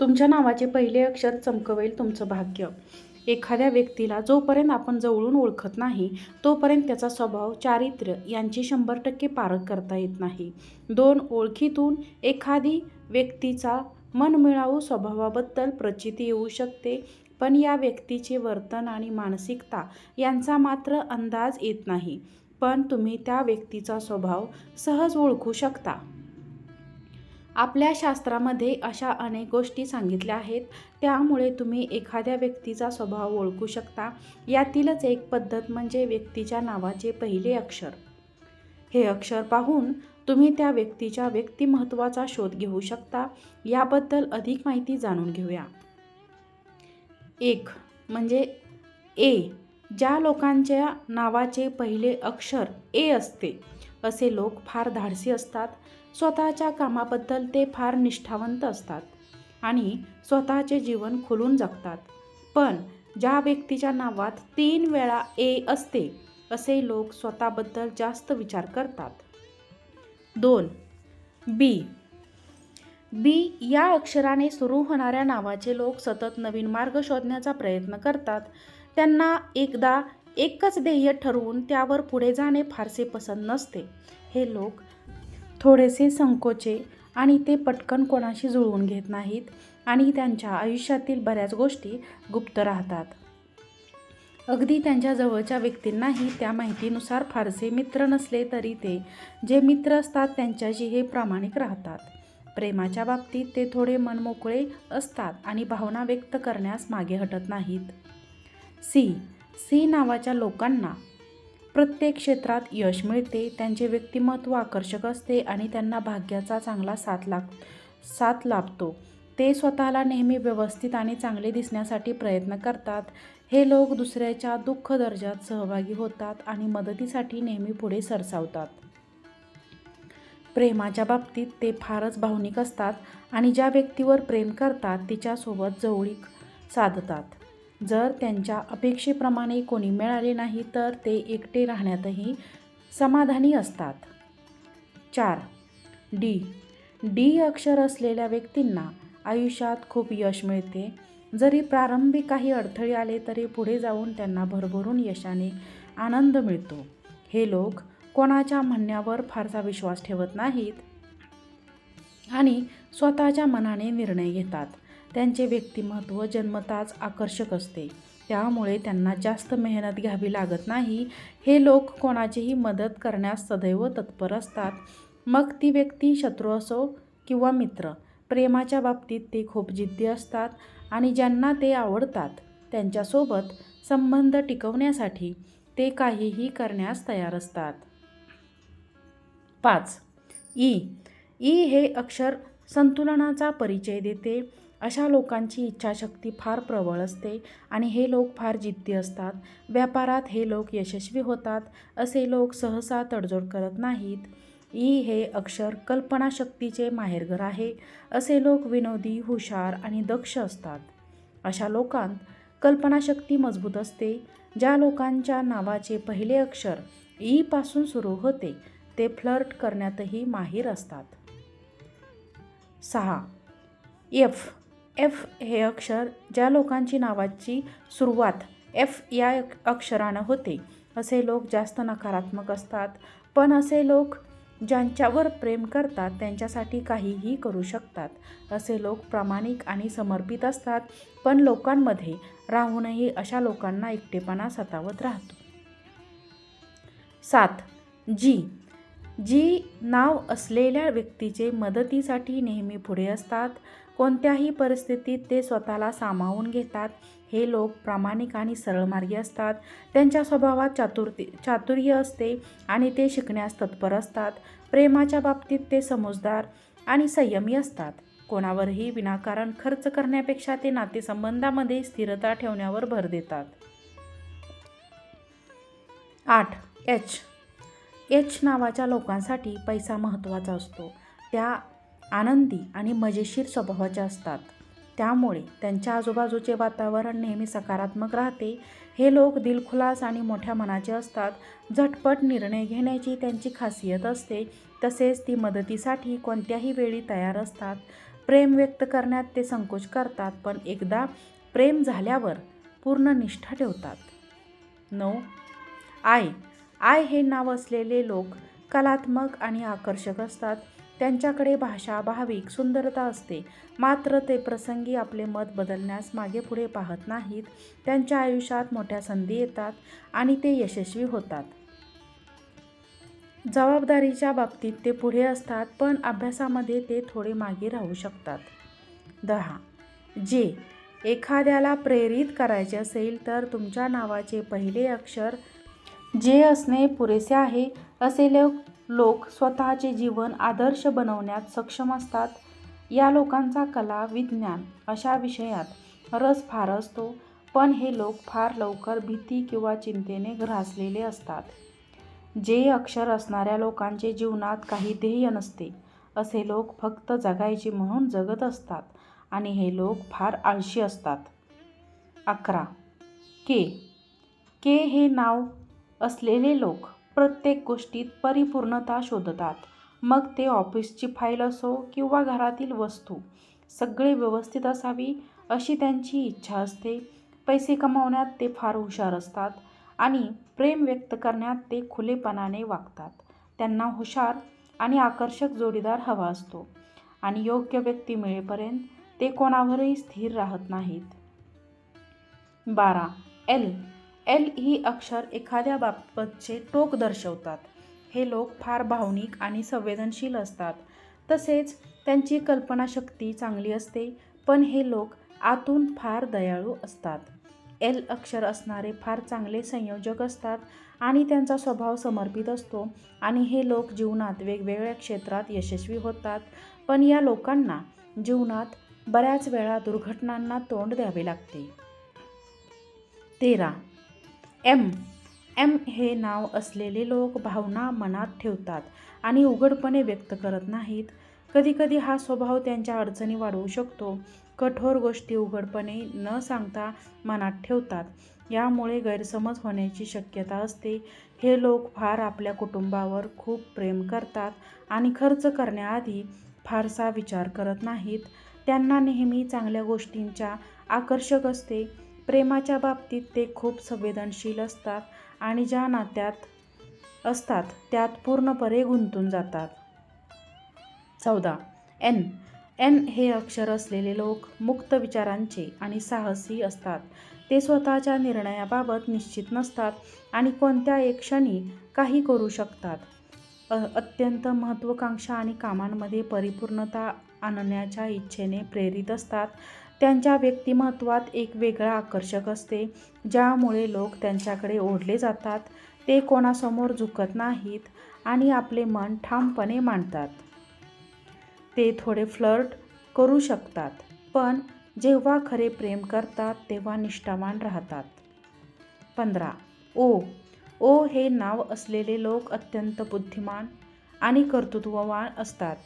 तुमच्या नावाचे पहिले अक्षर चमकवेल तुमचं भाग्य. एखाद्या व्यक्तीला जोपर्यंत आपण जवळून ओळखत नाही तोपर्यंत त्याचा स्वभाव चारित्र्य यांची शंभर टक्के पारख करता येत नाही. दोन ओळखीतून एखादी व्यक्तीचा मनमिळावू स्वभावाबद्दल प्रचिती येऊ शकते पण या व्यक्तीचे वर्तन आणि मानसिकता यांचा मात्र अंदाज येत नाही. पण तुम्ही त्या व्यक्तीचा स्वभाव सहज ओळखू शकता. आपल्या शास्त्रामध्ये अशा अनेक गोष्टी सांगितल्या आहेत. त्यामुळे तुम्ही एखाद्या व्यक्तीचा स्वभाव ओळखू शकता. यातीलच एक पद्धत म्हणजे व्यक्तीच्या नावाचे पहिले अक्षर. हे अक्षर पाहून तुम्ही त्या व्यक्तीच्या व्यक्तिमत्वाचा शोध घेऊ शकता. याबद्दल अधिक माहिती जाणून घेऊया. एक म्हणजे ए ज्या लोकांच्या नावाचे पहिले अक्षर ए असते. असे लोक फार धाडसी असतात स्वतःच्या कामाबद्दल ते फार निष्ठावंत असतात आणि स्वतःचे जीवन खुलून जगतात. पण ज्या व्यक्तीच्या नावात तीन वेळा ए असते असे लोक स्वतःबद्दल जास्त विचार करतात. दोन. बी. बी या अक्षराने सुरू होणाऱ्या नावाचे लोक सतत नवीन मार्ग शोधण्याचा प्रयत्न करतात. त्यांना एकदा एकच ध्येय ठरवून त्यावर पुढे जाणे फारसे पसंत नसते. हे लोक थोडेसे संकोचे आणि ते पटकन कोणाशी जुळवून घेत नाहीत आणि त्यांच्या आयुष्यातील बऱ्याच गोष्टी गुप्त राहतात. अगदी त्यांच्या जवळच्या व्यक्तींनाही त्या माहितीनुसार फारसे मित्र नसले तरी ते जे मित्र असतात त्यांच्याशी हे प्रामाणिक राहतात. प्रेमाच्या बाबतीत ते थोडे मनमोकळे असतात आणि भावना व्यक्त करण्यास मागे हटत नाहीत. सी. सी नावाच्या लोकांना प्रत्येक क्षेत्रात यश मिळते त्यांचे व्यक्तिमत्व आकर्षक असते आणि त्यांना भाग्याचा चांगला साथ लाग साथ लाभतो. ते स्वतःला नेहमी व्यवस्थित आणि चांगले दिसण्यासाठी प्रयत्न करतात. हे लोक दुसऱ्याच्या दुःख दर्जात सहभागी होतात आणि मदतीसाठी नेहमी पुढे सरसावतात. प्रेमाच्या बाबतीत ते फारच भावनिक असतात आणि ज्या व्यक्तीवर प्रेम करतात तिच्यासोबत जवळीक साधतात. जर त्यांच्या अपेक्षेप्रमाणे कोणी मिळाले नाही तर ते एकटे राहण्यातही समाधानी असतात. चार. डी. डी अक्षर असलेल्या व्यक्तींना आयुष्यात खूप यश मिळते. जरी प्रारंभी काही अडथळे आले तरी पुढे जाऊन त्यांना भरभरून यशाने आनंद मिळतो. हे लोक कोणाच्या म्हणण्यावर फारसा विश्वास ठेवत नाहीत आणि स्वतःच्या मनाने निर्णय घेतात. त्यांचे व्यक्तिमत्व जन्मताच आकर्षक असते. त्यामुळे त्यांना जास्त मेहनत घ्यावी लागत नाही. हे लोक कोणाचीही मदत करण्यास सदैव तत्पर असतात. मग ती व्यक्ती शत्रू असो किंवा मित्र प्रेमाच्या बाबतीत ते खूप जिद्दी असतात आणि ज्यांना ते आवडतात त्यांच्यासोबत संबंध टिकवण्यासाठी ते काहीही करण्यास तयार असतात. पाच. ई. ई. हे अक्षर संतुलनाचा परिचय देते. अशा लोकांची इच्छाशक्ती फार प्रबळ असते आणि हे लोक फार जिद्दी असतात. व्यापारात हे लोक यशस्वी होतात असे लोक सहसा तडजोड करत नाहीत. ई हे अक्षर कल्पनाशक्तीचे माहेरघर आहे असे लोक विनोदी हुशार आणि दक्ष असतात. अशा लोकांत कल्पनाशक्ती मजबूत असते. ज्या लोकांच्या नावाचे पहिले अक्षर ईपासून सुरू होते ते फ्लर्ट करण्यातही माहीर असतात. सहा. एफ. एफ हे अक्षर ज्या लोकांची नावाची सुरुवात एफ या अक्षरानं होते. असे लोक जास्त नकारात्मक असतात. पण असे लोक ज्यांच्यावर प्रेम करतात त्यांच्यासाठी काहीही करू शकतात. असे लोक प्रामाणिक आणि समर्पित असतात. पण लोकांमध्ये राहूनही अशा लोकांना एकटेपणा सतावत राहतो. सात. जी. जी नाव असलेल्या व्यक्तीचे मदतीसाठी नेहमी पुढे असतात. कोणत्याही परिस्थितीत ते स्वतःला सामावून घेतात. हे लोक प्रामाणिक आणि सरळमार्गी असतात. त्यांच्या स्वभावात चातुर्ती चातुर्य असते आणि ते शिकण्यास तत्पर असतात. प्रेमाच्या बाबतीत ते समजदार आणि संयमी असतात. कोणावरही विनाकारण खर्च करण्यापेक्षा ते नातेसंबंधामध्ये स्थिरता ठेवण्यावर भर देतात. आठ. एच एच नावाच्या लोकांसाठी पैसा महत्त्वाचा असतो. त्या आनंदी आणि मजेशीर स्वभावाच्या असतात. त्यामुळे त्यांच्या आजूबाजूचे वातावरण नेहमी सकारात्मक राहते. हे लोक दिलखुलास आणि मोठ्या मनाचे असतात. झटपट निर्णय घेण्याची त्यांची खासियत असते. तसेच ती मदतीसाठी कोणत्याही वेळी तयार असतात. प्रेम व्यक्त करण्यात ते संकोच करतात पण एकदा प्रेम झाल्यावर पूर्ण निष्ठा ठेवतात. नऊ. आय आय हे नाव असलेले लोक कलात्मक आणि आकर्षक असतात. त्यांच्याकडे भाषा भाविक सुंदरता असते. मात्र ते प्रसंगी आपले मत बदलण्यास मागे पुढे पाहत नाहीत. त्यांच्या आयुष्यात मोठ्या संधी येतात आणि ते यशस्वी होतात. जबाबदारीच्या बाबतीत ते पुढे असतात पण अभ्यासामध्ये ते थोडे मागे राहू शकतात. दहा. जे एखाद्याला प्रेरित करायचे असेल तर तुमच्या नावाचे पहिले अक्षर जे असणे पुरेसे आहे असे लोक लोक स्वतःचे जीवन आदर्श बनवण्यात सक्षम असतात. या लोकांचा कला विज्ञान अशा विषयात रस फार असतो पण हे लोक फार लवकर भीती किंवा चिंतेने ग्रासलेले असतात. जे अक्षर असणाऱ्या लोकांचे जीवनात काही ध्येय नसते असे लोक फक्त जगायचे म्हणून जगत असतात आणि हे लोक फार आळशी असतात. अकरा. के. के हे नाव असलेले लोक प्रत्येक गोष्टीत परिपूर्णता शोधतात. मग ते ऑफिसची फाईल असो किंवा घरातील वस्तू सगळे व्यवस्थित असावी अशी त्यांची इच्छा असते. पैसे कमावण्यात ते फार हुशार असतात आणि प्रेम व्यक्त करण्यात ते खुलेपणाने वागतात. त्यांना हुशार आणि आकर्षक जोडीदार हवा असतो आणि योग्य व्यक्ती मिळेपर्यंत ते कोणावरही स्थिर राहत नाहीत. बारा. एल. एल ही अक्षर एखाद्या बाबतचे टोक दर्शवतात. हे लोक फार भावनिक आणि संवेदनशील असतात. तसेच त्यांची कल्पनाशक्ती चांगली असते पण हे लोक आतून फार दयाळू असतात. एल अक्षर असणारे फार चांगले संयोजक असतात आणि त्यांचा स्वभाव समर्पित असतो आणि हे लोक जीवनात वेगवेगळ्या क्षेत्रात यशस्वी होतात. पण या लोकांना जीवनात बऱ्याच वेळा दुर्घटनांना तोंड द्यावे लागते. तेरा एम. एम हे नाव असलेले लोक भावना मनात ठेवतात आणि उघडपणे व्यक्त करत नाहीत. कधीकधी हा स्वभाव त्यांच्या अडचणी वाढवू शकतो. कठोर गोष्टी उघडपणे न सांगता मनात ठेवतात. यामुळे गैरसमज होण्याची शक्यता असते. हे लोक फार आपल्या कुटुंबावर खूप प्रेम करतात आणि खर्च करण्याआधी फारसा विचार करत नाहीत. त्यांना नेहमी चांगल्या गोष्टींच्या आकर्षक असते. प्रेमाच्या बाबतीत ते खूप संवेदनशील असतात आणि ज्या नात्यात असतात त्यात पूर्णपणे गुंतून जातात. चौदा. एन. एन हे अक्षर असलेले लोक मुक्त विचारांचे आणि साहसी असतात. ते स्वतःच्या निर्णयाबाबत निश्चित नसतात आणि कोणत्या एक क्षणी काही करू शकतात. अत्यंत महत्त्वाकांक्षा आणि कामांमध्ये परिपूर्णता आणण्याच्या इच्छेने प्रेरित असतात. त्यांच्या व्यक्तिमत्वात एक वेगळा आकर्षक असते ज्यामुळे लोक त्यांच्याकडे ओढले जातात. ते कोणासमोर झुकत नाहीत आणि आपले मन ठामपणे मांडतात. ते थोडे फ्लर्ट करू शकतात पण जेव्हा खरे प्रेम करतात तेव्हा निष्ठावान राहतात. पंधरा. ओ. ओ हे नाव असलेले लोक अत्यंत बुद्धिमान आणि कर्तृत्ववान असतात.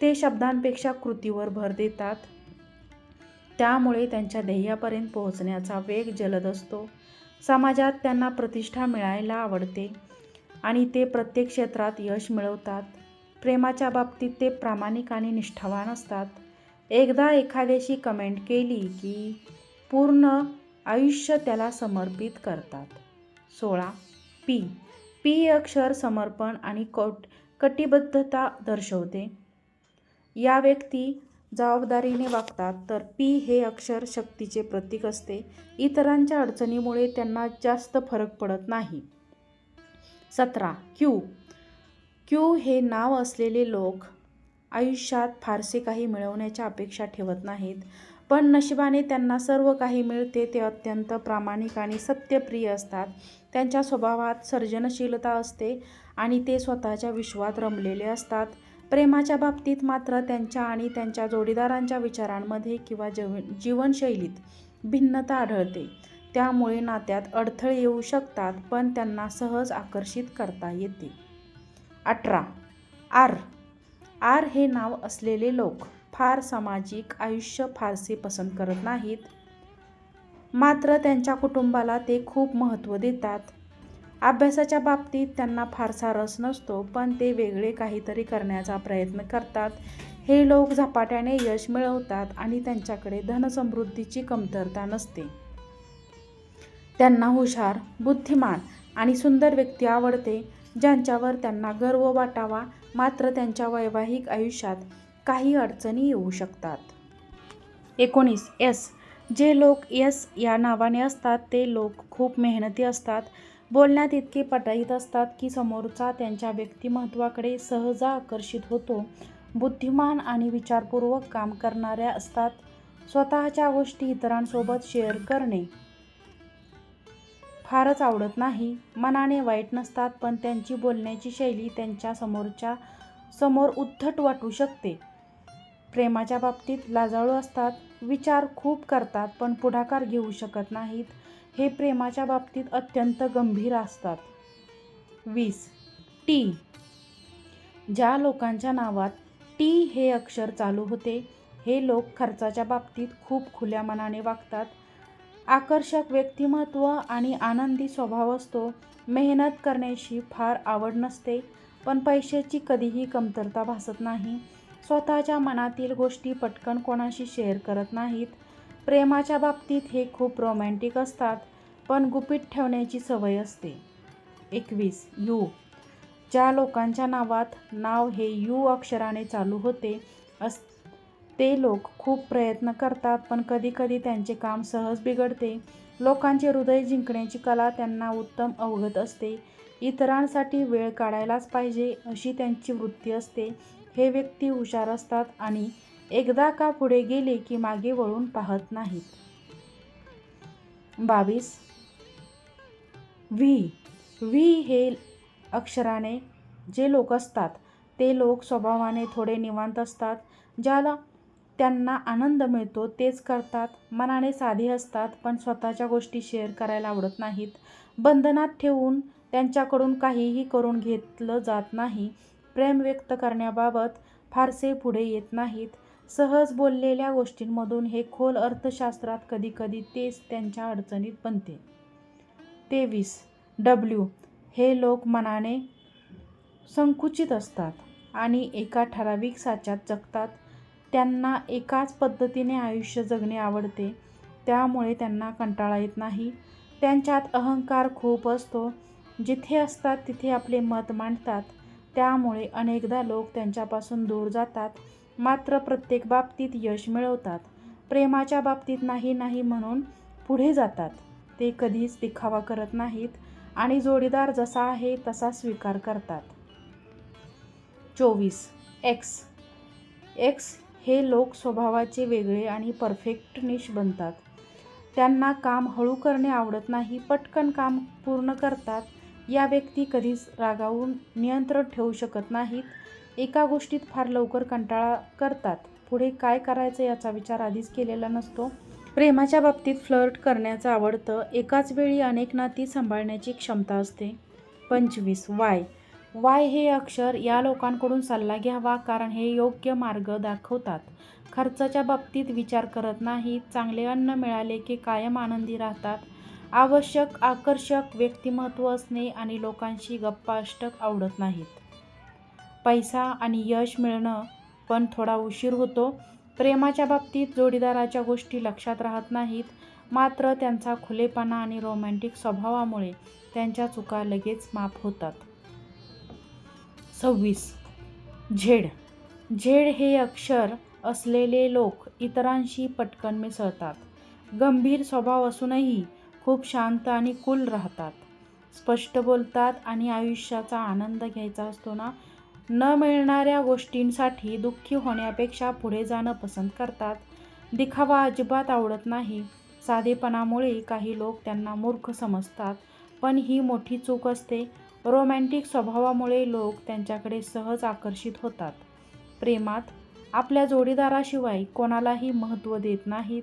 ते शब्दांपेक्षा कृतीवर भर देतात. त्यामुळे त्यांच्या ध्येयापर्यंत पोहोचण्याचा वेग जलद असतो. समाजात त्यांना प्रतिष्ठा मिळायला आवडते आणि ते प्रत्येक क्षेत्रात यश मिळवतात. प्रेमाच्या बाबतीत ते प्रामाणिक आणि निष्ठावान असतात. एकदा एखाद्याशी कमेंट केली की पूर्ण आयुष्य त्याला समर्पित करतात. सोळा. पी पी अक्षर समर्पण आणि कट कटिबद्धता दर्शवते. या व्यक्ती जबाबदारीने वागतात तर पी हे अक्षर शक्तीचे प्रतीक असते. इतरांच्या अडचणीमुळे त्यांना जास्त फरक पडत नाही. सतरा. क्यू. क्यू हे नाव असलेले लोक आयुष्यात फारसे काही मिळवण्याच्या अपेक्षा ठेवत नाहीत पण नशिबाने त्यांना सर्व काही मिळते ते अत्यंत प्रामाणिक आणि सत्यप्रिय असतात. त्यांच्या स्वभावात सर्जनशीलता असते आणि ते स्वतःच्या विश्वात रमलेले असतात. प्रेमाच्या बाबतीत मात्र त्यांच्या आणि त्यांच्या जोडीदारांच्या विचारांमध्ये किंवा जव जीवनशैलीत भिन्नता आढळते. त्यामुळे नात्यात अडथळे येऊ शकतात पण त्यांना सहज आकर्षित करता येते. अठरा. आर. आर हे नाव असलेले लोक फार सामाजिक आयुष्य फारसे पसंत करत नाहीत. मात्र त्यांच्या कुटुंबाला ते खूप महत्त्व देतात. अभ्यासाच्या बाबतीत त्यांना फारसा रस नसतो पण ते वेगळे काहीतरी करण्याचा प्रयत्न करतात. हे लोक झपाट्याने यश मिळवतात आणि त्यांच्याकडे धनसमृद्धीची कमतरता नसते. त्यांना हुशार बुद्धिमान आणि सुंदर व्यक्ती आवडते ज्यांच्यावर त्यांना गर्व वाटावा मात्र त्यांच्या वैवाहिक आयुष्यात काही अडचणी येऊ शकतात. एकोणीस एस. जे लोक यस या नावाने असतात ते लोक खूप मेहनती असतात बोलण्यात इतके पटाईत असतात की समोरचा त्यांच्या व्यक्तिमत्वाकडे सहज आकर्षित होतो. बुद्धिमान आणि विचारपूर्वक काम करणाऱ्या असतात. स्वतःच्या गोष्टी इतरांसोबत शेअर करणे फारच आवडत नाही. मनाने वाईट नसतात पण त्यांची बोलण्याची शैली त्यांच्या समोरच्या समोर उद्धट वाटू शकते. प्रेमाच्या बाबतीत लाजाळू असतात विचार खूप करतात पण पुढाकार घेऊ शकत नाहीत. हे प्रेमाच्या बाबतीत अत्यंत गंभीर असतात. वीस. टी. ज्या लोकांच्या नावात टी हे अक्षर चालू होते हे लोक खर्चाच्या बाबतीत खूप खुल्या मनाने वागतात. आकर्षक व्यक्तिमत्व आणि आनंदी स्वभाव असतो. मेहनत करण्याची फार आवड नसते पण पैशाची कधीही कमतरता भासत नाही. स्वतःच्या मनातील गोष्टी पटकन कोणाशी शेअर करत नाहीत. प्रेमाच्या बाबतीत हे खूप रोमॅन्टिक असतात पण गुपित ठेवण्याची सवय असते. एकवीस यू. ज्या लोकांच्या नावात नाव हे यू अक्षराने चालू होते अस ते लोक खूप प्रयत्न करतात पण कधीकधी त्यांचे काम सहज बिघडते. लोकांचे हृदय जिंकण्याची कला त्यांना उत्तम अवगत असते. इतरांसाठी वेळ काढायलाच पाहिजे अशी त्यांची वृत्ती असते. हे व्यक्ती हुशार असतात आणि एकदा का पुढे गेले की मागे वळून पाहत नाहीत. बावीस. व्ही. व्ही हे अक्षराने जे लोक असतात ते लोक स्वभावाने थोडे निवांत असतात ज्याला त्यांना आनंद मिळतो तेच करतात. मनाने साधे असतात पण स्वतःच्या गोष्टी शेअर करायला आवडत नाहीत. बंधनात ठेवून त्यांच्याकडून काहीही करून घेतलं जात नाही. प्रेम व्यक्त करण्याबाबत फारसे पुढे येत नाहीत. सहज बोललेल्या गोष्टींमधून हे खोल अर्थशास्त्रात कधीकधी तेच त्यांच्या अडचणीत बनते. तेवीस. डब्ल्यू. हे लोक मनाने संकुचित असतात आणि एका ठराविक साच्यात जगतात. त्यांना एकाच पद्धतीने आयुष्य जगणे आवडते. त्यामुळे त्यांना कंटाळा येत नाही. त्यांच्यात अहंकार खूप असतो. जिथे असतात तिथे आपले मत मांडतात. त्यामुळे अनेकदा लोक त्यांच्यापासून दूर जातात. मात्र प्रत्येक बाबतीत यश मिळवतात. प्रेमाच्या बाबतीत नाही नाही म्हणून पुढे जातात. ते कधीच दिखावा करत नाहीत आणि जोडीदार जसा आहे तसा स्वीकार करतात. चोवीस. एक्स एक्स हे लोक स्वभावाचे वेगळे आणि परफेक्टनिश बनतात. त्यांना काम हळू करणे आवडत नाही पटकन काम पूर्ण करतात या व्यक्ती कधीच रागावून नियंत्रण ठेवू शकत नाहीत. एका गोष्टीत फार लवकर कंटाळा करतात. पुढे काय करायचं याचा विचार आधीच केलेला नसतो. प्रेमाच्या बाबतीत फ्लर्ट करण्याचं आवडतं. एकाच वेळी अनेक नाती सांभाळण्याची क्षमता असते. पंचवीस. वाय. वाय हे अक्षर या लोकांकडून सल्ला घ्यावा कारण हे योग्य मार्ग दाखवतात. खर्चाच्या बाबतीत विचार करत नाहीत. चांगले अन्न मिळाले की कायम आनंदी राहतात. आवश्यक आकर्षक व्यक्तिमत्व असणे आणि लोकांशी गप्पाष्टक आवडत नाहीत. पैसा आणि यश मिळणं पण थोडा उशीर होतो. प्रेमाच्या बाबतीत जोडीदाराच्या गोष्टी लक्षात राहत नाहीत. मात्र त्यांचा खुलेपणा आणि रोमॅन्टिक स्वभावामुळे त्यांच्या चुका लगेच माफ होतात. सव्वीस. झेड. झेड हे अक्षर असलेले लोक इतरांशी पटकन मिसळतात. गंभीर स्वभाव असूनही खूप शांत आणि कूल राहतात. स्पष्ट बोलतात आणि आयुष्याचा आनंद घ्यायचा असतो ना? न मिळणाऱ्या गोष्टींसाठी दुःखी होण्यापेक्षा पुढे जाणं पसंत करतात. दिखावा अजिबात आवडत नाही. साधेपणामुळे काही लोक त्यांना मूर्ख समजतात पण ही मोठी चूक असते. रोमॅन्टिक स्वभावामुळे लोक त्यांच्याकडे सहज आकर्षित होतात. प्रेमात आपल्या जोडीदाराशिवाय कोणालाही महत्त्व देत नाहीत.